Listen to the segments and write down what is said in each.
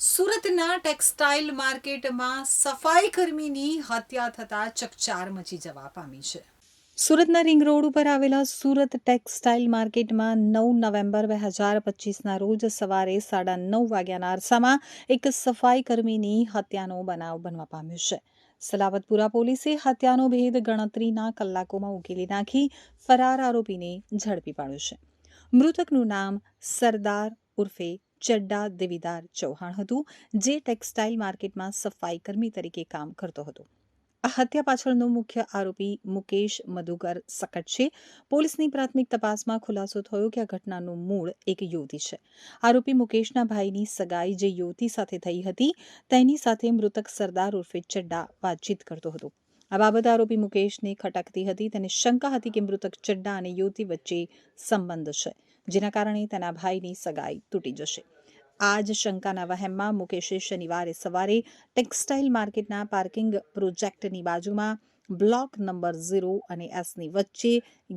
સુરતના ટેક્સટાઇલ માર્કેટમાં સફાઈ કર્મીની હત્યા થતાં ચકચાર મચી જવા પામી છે. સુરતના રિંગ રોડ ઉપર આવેલા સુરત ટેક્સટાઇલ માર્કેટમાં નવ નવેમ્બર બે હજાર પચીસના રોજ સવારે સાડા નવ વાગ્યાના અરસામાં એક સફાઈ કર્મીની હત્યાનો બનાવ બનવા પામ્યો છે. સલાવતપુરા પોલીસે હત્યાનો ભેદ ગણતરીના કલાકોમાં ઉકેલી નાખી ફરાર આરોપીને ઝડપી પાડ્યો છે. મૃતકનું નામ સરદાર ઉર્ફે ચડ્ડા દેવીદાર ચૌહાણ હતું, જે ટેક્સટાઇલ માર્કેટમાં સફાઈ કર્મી તરીકે કામ કરતો હતો. આ હત્યા પાછળનો મુખ્ય આરોપી મુકેશ મધુકર સકટ છે. પોલીસની પ્રાથમિક તપાસમાં ખુલાસો થયો કે આ ઘટનાનું મૂળ એક યુવતી છે. આરોપી મુકેશના ભાઈની સગાઈ જે યુવતી સાથે થઈ હતી, તેની સાથે મૃતક સરદાર ઉર્ફે ચડ્ડા વાતચીત કરતો હતો. આ બાબત આરોપી મુકેશને ખટકતી હતી. તેને શંકા હતી કે મૃતક ચડ્ડા અને યુવતી વચ્ચે સંબંધ છે, જેના કારણે તેના ભાઈની સગાઈ તૂટી જશે. આ જ શંકાના વહેમમાં મુકેશે શનિવારે સવારે ટેક્સટાઇલ માર્કેટના પાર્કિંગ પ્રોજેક્ટની બાજુમાં બ્લોક નંબર ઝીરો અને એસની વચ્ચે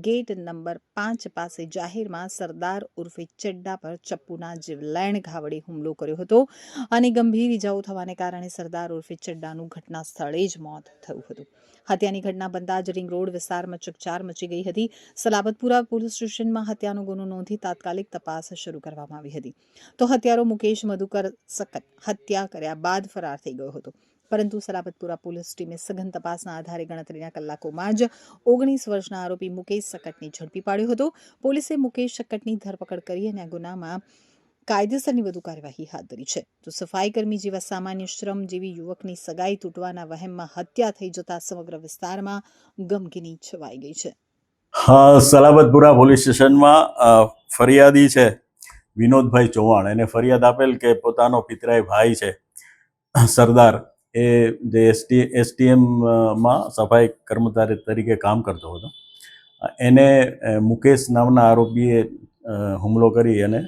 ગેટ નંબર પાંચ પાસે જાહેરમાં સરદાર ઉર્ફે ચડ્ડા પર ચપ્પુના જીવલેણ ઘાવડે હુમલો કર્યો હતો અને ગંભીર ઇજાઓ થવાને કારણે સરદાર ઉર્ફે ચડ્ડાનું ઘટના સ્થળે જ મોત થયું હતું. હત્યાની ઘટના બનતા જ રિંગ રોડ વિસ્તારમાં ચકચાર મચી ગઈ હતી. સલાબતપુરા પોલીસ સ્ટેશનમાં હત્યાનો ગુનો નોંધી તાત્કાલિક તપાસ શરૂ કરવામાં આવી હતી. તો હત્યારો મુકેશ મધુકર સકત હત્યા કર્યા બાદ ફરાર થઈ ગયો હતો. પરંતુ સલાબતપુરા પોલીસ ટીમે સઘન તપાસના આધારે ગણતરીના કલાકોમાં જ ઓગણીસ વર્ષના આરોપી મુકેશ સકટને ઝડપી પાડ્યો હતો. પોલીસે મુકેશ સકટની ધરપકડ કરી અને આ ગુનામાં કાયદેસરની વધુ કાર્યવાહી હાથ ધરી છે. તો સફાઈ કર્મી જેવા સામાન્ય શ્રમજીવી યુવકની સગાઈ તૂટવાના વહેમમાં હત્યા થઈ જતા સમગ્ર વિસ્તારમાં ગમગીની છવાઈ ગઈ છે. હા, સલાબતપુરા પોલીસ સ્ટેશનમાં ફરિયાદી છે વિનોદભાઈ ચૌહાણ. એને ફરિયાદ આપેલ કે પોતાનો પિતરાય ભાઈ છે, સરદાર એ જે એસટી એસટીએમમાં સફાઈ કર્મચારી તરીકે કામ કરતો હતો. એને મુકેશ નામના આરોપીએ હુમલો કરી અને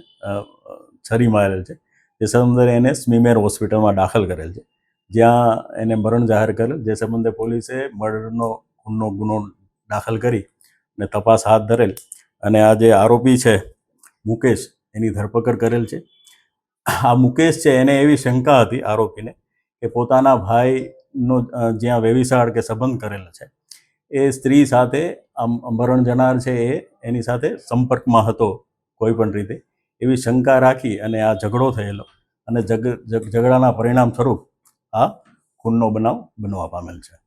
છરી મારેલ છે. જે સંબંધે એને સ્મીમેર હોસ્પિટલમાં દાખલ કરેલ છે. જ્યાં એને મરણ જાહેર કરેલ. જે સંબંધે પોલીસે મર્ડરનો ખૂનનો ગુનો દાખલ કરી અને તપાસ હાથ ધરેલ. અને આ જે આરોપી છે, મુકેશ, એની ધરપકડ કરેલ છે. આ મુકેશ છે, એને એવી શંકા હતી આરોપીને કે પોતાના ભાઈનો જ્યાં વેવિશાળ કે સંબંધ કરેલો છે, એ સ્ત્રી સાથે આમ મરણ જનાર છે એ, એની સાથે સંપર્કમાં હતો કોઈ પણ રીતે, એવી શંકા રાખી અને આ ઝઘડો થયેલો અને ઝઘડાના પરિણામ સ્વરૂપ આ ખૂનનો બનાવ બનવા પામેલ છે.